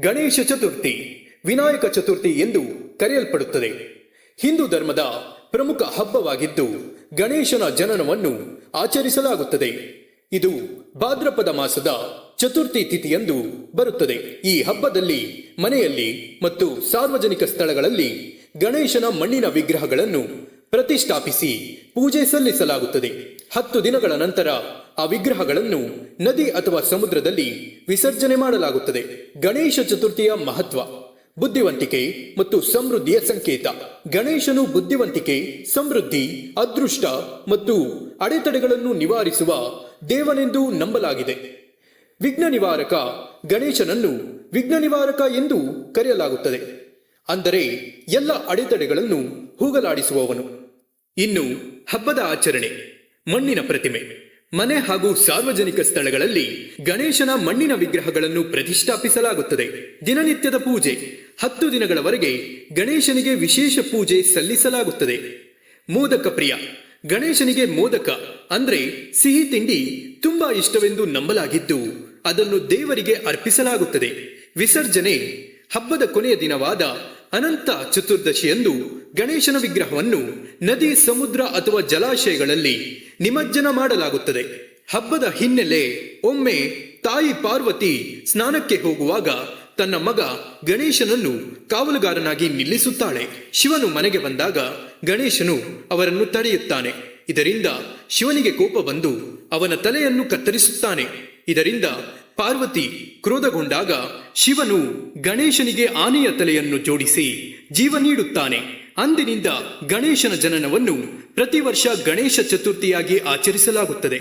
ಗಣೇಶ ಚತುರ್ಥಿ, ವಿನಾಯಕ ಚತುರ್ಥಿ ಎಂದು ಕರೆಯಲ್ಪಡುತ್ತದೆ. ಹಿಂದೂ ಧರ್ಮದ ಪ್ರಮುಖ ಹಬ್ಬವಾಗಿದ್ದು, ಗಣೇಶನ ಜನನವನ್ನು ಆಚರಿಸಲಾಗುತ್ತದೆ. ಇದು ಭಾದ್ರಪದ ಮಾಸದ ಚತುರ್ಥಿ ತಿಥಿಯಂದು ಬರುತ್ತದೆ. ಈ ಹಬ್ಬದಲ್ಲಿ ಮನೆಯಲ್ಲಿ ಮತ್ತು ಸಾರ್ವಜನಿಕ ಸ್ಥಳಗಳಲ್ಲಿ ಗಣೇಶನ ಮಣ್ಣಿನ ವಿಗ್ರಹಗಳನ್ನು ಪ್ರತಿಷ್ಠಾಪಿಸಿ ಪೂಜೆ ಸಲ್ಲಿಸಲಾಗುತ್ತದೆ. ಹತ್ತು ದಿನಗಳ ನಂತರ ಆ ವಿಗ್ರಹಗಳನ್ನು ನದಿ ಅಥವಾ ಸಮುದ್ರದಲ್ಲಿ ವಿಸರ್ಜನೆ ಮಾಡಲಾಗುತ್ತದೆ. ಗಣೇಶ ಚತುರ್ಥಿಯ ಮಹತ್ವ, ಬುದ್ಧಿವಂತಿಕೆ ಮತ್ತು ಸಮೃದ್ಧಿಯ ಸಂಕೇತ. ಗಣೇಶನು ಬುದ್ಧಿವಂತಿಕೆ, ಸಮೃದ್ಧಿ, ಅದೃಷ್ಟ ಮತ್ತು ಅಡೆತಡೆಗಳನ್ನು ನಿವಾರಿಸುವ ದೇವನೆಂದು ನಂಬಲಾಗಿದೆ. ವಿಘ್ನ ನಿವಾರಕ ಗಣೇಶನನ್ನು ವಿಘ್ನ ನಿವಾರಕ ಎಂದು ಕರೆಯಲಾಗುತ್ತದೆ. ಅಂದರೆ ಎಲ್ಲ ಅಡೆತಡೆಗಳನ್ನು ಹೋಗಲಾಡಿಸುವವನು. ಇನ್ನು ಹಬ್ಬದ ಆಚರಣೆ, ಮಣ್ಣಿನ ಪ್ರತಿಮೆ. ಮನೆ ಹಾಗೂ ಸಾರ್ವಜನಿಕ ಸ್ಥಳಗಳಲ್ಲಿ ಗಣೇಶನ ಮಣ್ಣಿನ ವಿಗ್ರಹಗಳನ್ನು ಪ್ರತಿಷ್ಠಾಪಿಸಲಾಗುತ್ತದೆ. ದಿನನಿತ್ಯದ ಪೂಜೆ. ಹತ್ತು ದಿನಗಳವರೆಗೆ ಗಣೇಶನಿಗೆ ವಿಶೇಷ ಪೂಜೆ ಸಲ್ಲಿಸಲಾಗುತ್ತದೆ. ಮೋದಕ ಪ್ರಿಯ. ಗಣೇಶನಿಗೆ ಮೋದಕ ಅಂದ್ರೆ ಸಿಹಿ ತಿಂಡಿ ತುಂಬಾ ಇಷ್ಟವೆಂದು ನಂಬಲಾಗಿದ್ದು, ಅದನ್ನು ದೇವರಿಗೆ ಅರ್ಪಿಸಲಾಗುತ್ತದೆ. ವಿಸರ್ಜನೆ. ಹಬ್ಬದ ಕೊನೆಯ ದಿನವಾದ ಅನಂತ ಚತುರ್ದಶಿಯಂದು ಗಣೇಶನ ವಿಗ್ರಹವನ್ನು ನದಿ, ಸಮುದ್ರ ಅಥವಾ ಜಲಾಶಯಗಳಲ್ಲಿ ನಿಮಜ್ಜನ ಮಾಡಲಾಗುತ್ತದೆ. ಹಬ್ಬದ ಹಿನ್ನೆಲೆ ಒಮ್ಮೆ ತಾಯಿ ಪಾರ್ವತಿ ಸ್ನಾನಕ್ಕೆ ಹೋಗುವಾಗ ತನ್ನ ಮಗ ಗಣೇಶನನ್ನು ಕಾವಲುಗಾರನಾಗಿ ನಿಲ್ಲಿಸುತ್ತಾಳೆ. ಶಿವನು ಮನೆಗೆ ಬಂದಾಗ ಗಣೇಶನು ಅವರನ್ನು ತಡೆಯುತ್ತಾನೆ. ಇದರಿಂದ ಶಿವನಿಗೆ ಕೋಪ ಬಂದು ಅವನ ತಲೆಯನ್ನು ಕತ್ತರಿಸುತ್ತಾನೆ. ಇದರಿಂದ ಪಾರ್ವತಿ ಕ್ರೋಧಗೊಂಡಾಗ ಶಿವನು ಗಣೇಶನಿಗೆ ಆನೆಯ ತಲೆಯನ್ನು ಜೋಡಿಸಿ ಜೀವ ನೀಡುತ್ತಾನೆ. ಅಂದಿನಿಂದ ಗಣೇಶನ ಜನನವನ್ನು ಪ್ರತಿ ವರ್ಷ ಗಣೇಶ ಚತುರ್ಥಿಯಾಗಿ ಆಚರಿಸಲಾಗುತ್ತದೆ.